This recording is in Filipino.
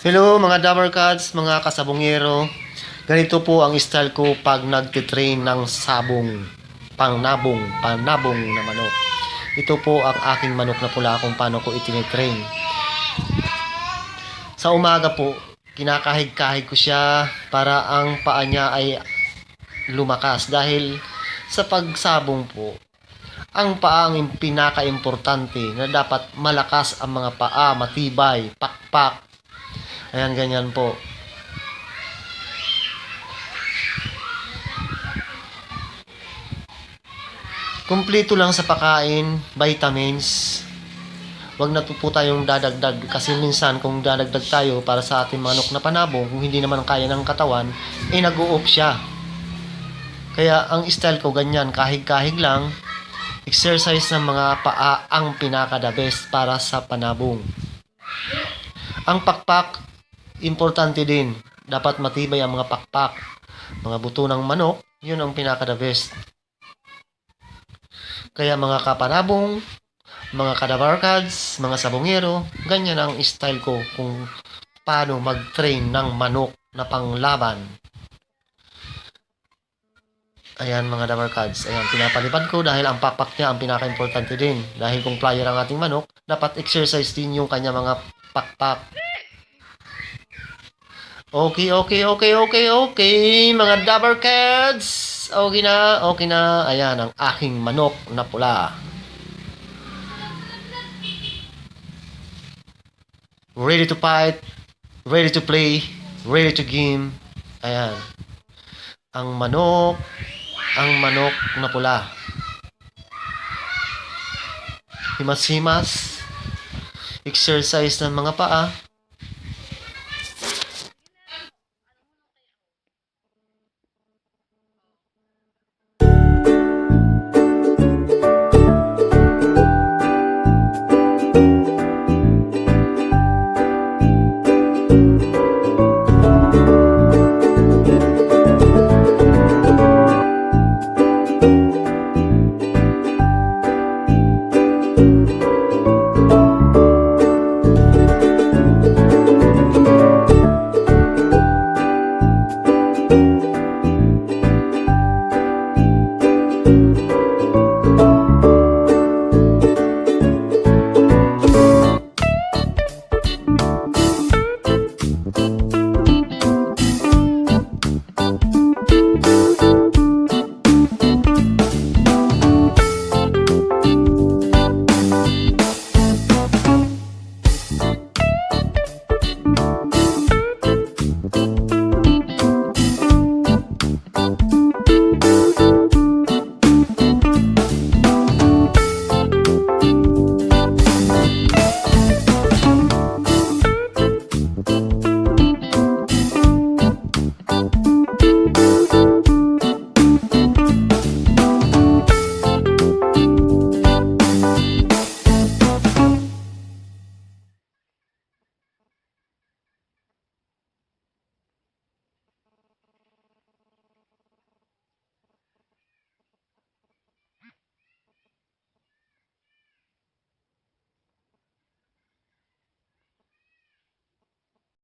Hello mga Dabber Cats, mga kasabongero. Ganito po ang style ko pag nagtitrain ng sabong, pangnabong, pangnabong na manok. Ito po ang aking manok na pula kung paano ko itinitrain. Sa umaga po, kinakahig-kahig ko siya para ang paa niya ay lumakas dahil sa pagsabong po, ang paa ang pinaka-importante na dapat malakas ang mga paa, matibay, pakpak. Ayan, ganyan po. Kumpleto lang sa pakain, vitamins. Huwag na po tayong dadagdag kasi minsan kung dadagdag tayo para sa ating manok na panabong, kung hindi naman kaya ng katawan, eh nag-uop siya. Kaya ang style ko ganyan, kahig-kahig lang, exercise ng mga paa ang pinaka-the best para sa panabong. Ang pakpak, importante din. Dapat matibay ang mga pakpak. Mga buto ng manok, yun ang pinaka-the. Kaya mga kapanabong, mga kadabarkads, mga sabongero, ganyan ang style ko kung paano mag-train ng manok na panglaban. Ayan mga dabarkads, ayan, pinapalipad ko dahil ang pakpak niya ang pinaka-importante din. Dahil kung flyer ang ating manok, dapat exercise din yung kanya mga pakpak. Okay, okay, okay, okay, okay, mga dabarkads. Okay na, okay na. Ayan, ang aking manok na pula. Ready to fight, ready to play, ready to game. Ayan. Ang manok, ang manok na pula. Himas-himas. Exercise ng mga paa.